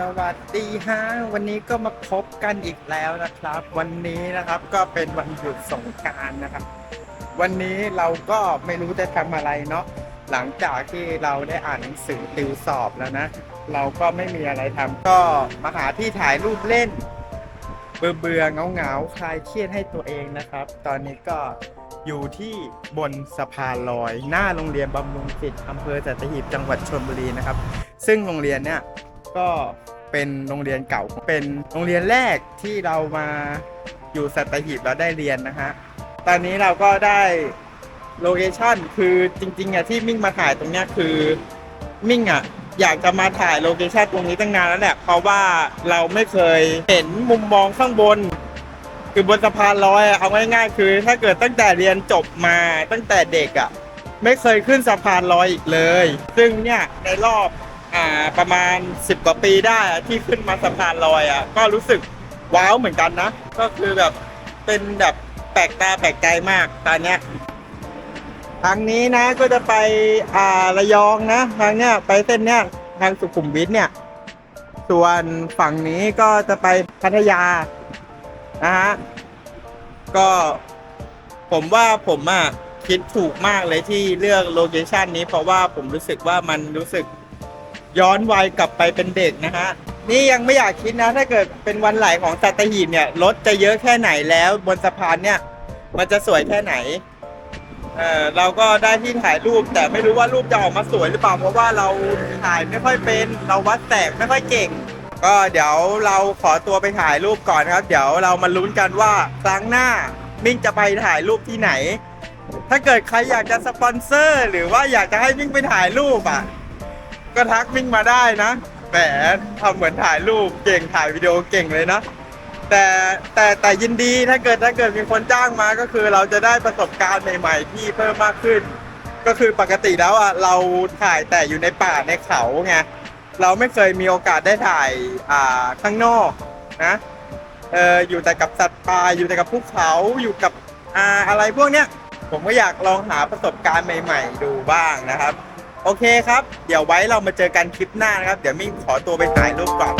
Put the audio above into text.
สวัสดีฮะวันนี้ก็มาพบกันอีกแล้วนะครับ วันนี้นะครับก็เป็นวันหยุดสงการนะครับ วันนี้เราก็ไม่รู้จะทำอะไรเนาะหลังจากที่เราได้อ่านหนังสือติวสอบแล้วนะ เราก็ไม่มีอะไรทำก็มาหาที่ถ่ายรูปเล่น เบื่อเบื่อเงาเงาคลายเครียดให้ตัวเองนะครับ ตอนนี้ก็อยู่ที่บนสะพานลอย หน้าโรงเรียนบำรุงจิตอำเภอสัตหีบจังหวัดชลบุรีนะครับ ซึ่งโรงเรียนเนี่ย ก็เป็นโรงเรียนเก่า เป็นโรงเรียนแรกที่เรามาอยู่สัตหีบแล้วได้เรียนนะฮะ ตอนนี้เราก็ได้โลเคชั่นคือจริงๆอะที่มิ่งมาถ่ายตรงเนี้ยคือมิ่งอะอยากจะมาถ่ายโลเคชั่นตรงนี้ตั้งนานแล้วแหละเพราะว่าเราไม่เคยเห็นมุมมองข้างบน คือบนสะพานลอยอะเอาง่ายๆ คือ ถ้าเกิดตั้งแต่เรียนจบมาตั้งแต่เด็กอะ ไม่เคยขึ้นสะพานลอยอีกเลย ซึ่งเนี่ยในรอบ อ่าประมาณ 10 กว่าปีได้อะที่ขึ้นมาสะพานลอยอะก็รู้สึกว้าวเหมือนกันนะ ก็คือแบบเป็นแบบแปลกตาแปลกใจมากตอนเนี้ยทางนี้นะก็จะไปอ่าระยองนะทางเนี้ยไปเส้นเนี้ยทางสุขุมวิทเนี่ย ส่วนฝั่งนี้ก็จะไปพัทยานะฮะก็ผมว่าผมอะคิดถูกมากเลยที่เลือกโลเคชันนี้เพราะว่าผมรู้สึกว่ามันรู้สึก ย้อนวัยกลับไปเป็นเด็กนะฮะนี่ยังไม่อยากคิดนะ ถ้าเกิดเป็นวันไหลของสัตหีบเนี่ยรถจะเยอะแค่ไหนแล้ว บนสะพานเนี่ย มันจะสวยแค่ไหนเออเราก็ได้ที่ถ่ายรูป แต่ไม่รู้ว่ารูปจะออกมาสวยหรือเปล่าเพราะว่าเราถ่ายไม่ค่อยเป็น เราวัดแสงไม่ค่อยเก่ง ก็เดี๋ยวเราขอตัวไปถ่ายรูปก่อนนะครับ เดี๋ยวเรามาลุ้นกันว่าครั้งหน้ามิ่งจะไปถ่ายรูปที่ไหน ถ้าเกิดใครอยากจะสปอนเซอร์ หรือว่าอยากจะให้มิ่งไปถ่ายรูปอะ ก็ทักมิ่งมาได้นะแหมทำเหมือนถ่ายรูปเก่งถ่ายวิดีโอเก่งเลยนะ แต่แต่แต่ยินดีถ้าเกิดถ้าเกิดมีคนจ้างมาก็คือเราจะได้ประสบการณ์ใหม่ๆที่เพิ่มมากขึ้น ก็คือปกติแล้วอะเราถ่ายแต่อยู่ในป่าในเขาไงเราไม่เคยมีโอกาสได้ถ่ายอ่าข้างนอกนะเอออยู่แต่กับสัตว์ป่าอยู่แต่กับภูเขาอยู่กับอ่าอะไรพวกเนี้ยผมก็อยากลองหาประสบการณ์ใหม่ ๆ ดูบ้างนะครับ โอเคครับ เดี๋ยวไว้เรามาเจอกันคลิปหน้านะครับ เดี๋ยวมิ่งขอตัวไปถ่ายรูปก่อน